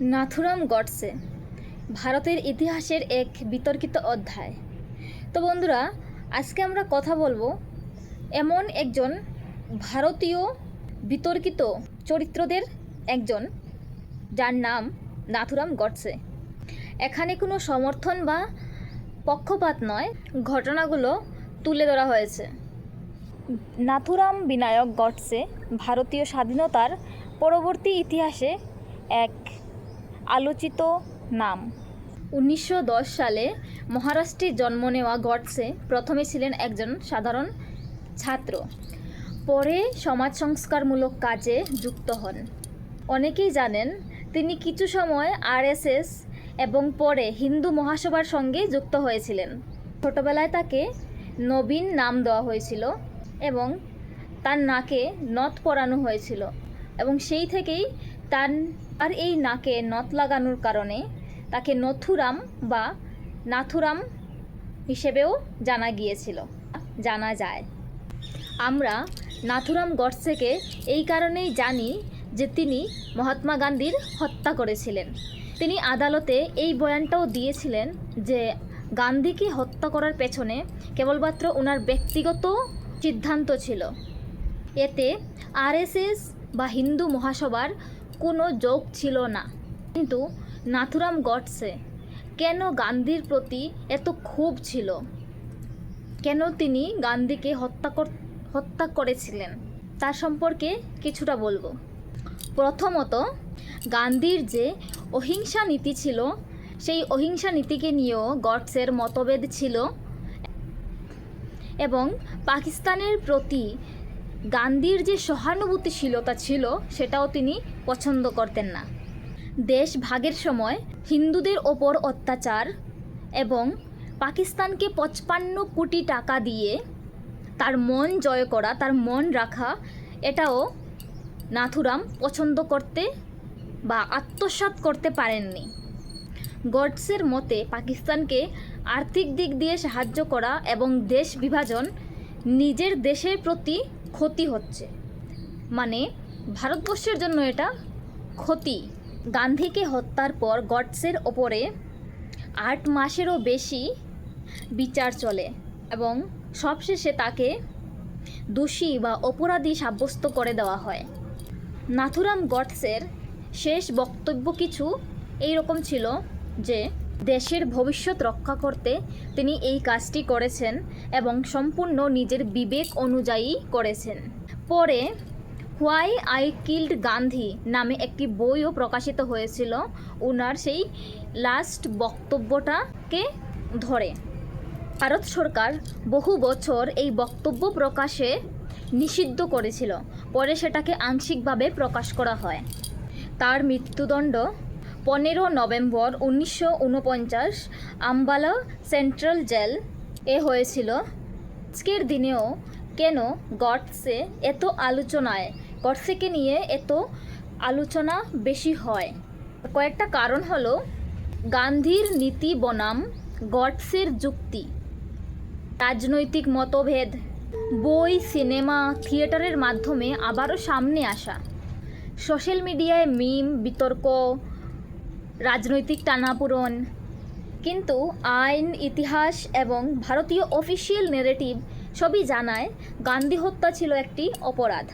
নাথুরাম গডসে ভারতের ইতিহাসের এক বিতর্কিত অধ্যায়। তো বন্ধুরা, আজকে আমরা কথা বলব এমন একজন ভারতীয় বিতর্কিত চরিত্রদের একজন, যার নাম নাথুরাম গডসে এখানে কোনো সমর্থন বা পক্ষপাত নয়, ঘটনাগুলো তুলে ধরা হয়েছে। নাথুরাম বিনায়ক গডসে ভারতীয় স্বাধীনতার পরবর্তী ইতিহাসে এক আলোচিত নাম। উনিশশো দশ সালে মহারাষ্ট্রে জন্ম নেওয়া গডসে প্রথমে ছিলেন একজন সাধারণ ছাত্র। পরে সমাজ সংস্কারমূলক কাজে যুক্ত হন। অনেকেই জানেন, তিনি কিছু সময় আরএসএস এবং পরে হিন্দু মহাসভার সঙ্গে যুক্ত হয়েছিলেন। ছোটবেলায় তাকে নবীন নাম দেওয়া হয়েছিল এবং তার নাকে নথ পরানো হয়েছিল এবং সেই থেকেই তার আর এই নাকে নথ লাগানোর কারণে তাকে নথুরাম বা নাথুরাম হিসেবেও জানা গিয়েছিল, জানা যায়। আমরা নাথুরাম গডসেকে এই কারণেই জানি যে তিনি মহাত্মা গান্ধীর হত্যা করেছিলেন। তিনি আদালতে এই বয়ানটাও দিয়েছিলেন যে গান্ধীকে হত্যা করার পেছনে কেবলমাত্র ওনার ব্যক্তিগত সিদ্ধান্ত ছিল। এতে আরএসএস বা হিন্দু মহাসভার কোনো যোগ ছিল না। কিন্তু নাথুরাম গডসে কেন গান্ধীর প্রতি এত ক্ষোভ ছিল? কেন তিনি গান্ধীকে হত্যা হত্যা করেছিলেন? তার সম্পর্কে কিছুটা বলব। প্রথমত, গান্ধীর যে অহিংসা নীতি ছিল, সেই অহিংসা নীতিকে নিয়েও গডসের মতভেদ ছিল এবং পাকিস্তানের প্রতি গান্ধীর যে সহানুভূতিশীলতা ছিল, সেটাও তিনি পছন্দ করতেন না। দেশ ভাগের সময় হিন্দুদের ওপর অত্যাচার এবং পাকিস্তানকে পঁচপান্ন কোটি টাকা দিয়ে তার মন জয় করা, তার মন রাখা, এটাও নাথুরাম পছন্দ করতে বা আত্মসাৎ করতে পারেননি। গডসের মতে, পাকিস্তানকে আর্থিক দিক দিয়ে সাহায্য করা এবং দেশ বিভাজন নিজের দেশের প্রতি ক্ষতি হচ্ছে। মানে ভারতবর্ষের জন্য এটা ক্ষতি। গান্ধীকে হত্যার পর গডসের ওপরে আট মাসেরও বেশি বিচার চলে এবং সবশেষে তাকে দোষী বা অপরাধী সাব্যস্ত করে দেওয়া হয়। নাথুরাম গডসের শেষ বক্তব্য কিছু এই রকম ছিল যে দেশের ভবিষ্যৎ রক্ষা করতে তিনি এই কাজটি করেছেন এবং সম্পূর্ণ নিজের বিবেক অনুযায়ী করেছেন। পরে হোয়াই আই কিল্ড গান্ধী নামে একটি বইও প্রকাশিত হয়েছিল। ওনার সেই লাস্ট বক্তব্যটাকে ধরে। ভারত সরকার বহু বছর এই বক্তব্য প্রকাশে নিষিদ্ধ করেছিল। পরে সেটাকে আংশিকভাবে প্রকাশ করা হয়। তার মৃত্যুদণ্ড পনেরো নভেম্বর উনিশশো উনপঞ্চাশ আম্বালা সেন্ট্রাল জেল এ হয়েছিল। আজকের দিনেও কেন গডসে এত আলোচনায়, গডসেকে নিয়ে এত আলোচনা বেশি হয়? কয়েকটা কারণ হলো, গান্ধীর নীতি বনাম, গডসের যুক্তি, রাজনৈতিক মতভেদ, বই, সিনেমা, থিয়েটারের মাধ্যমে আবারও সামনে আসা, সোশ্যাল মিডিয়ায় মিম, বিতর্ক রাজনৈতিক টানাপোড়ন। কিন্তু আইন, ইতিহাস এবং ভারতীয় অফিসিয়াল নেরেটিভ সবই জানায় গান্ধী হত্যা ছিল একটি অপরাধ।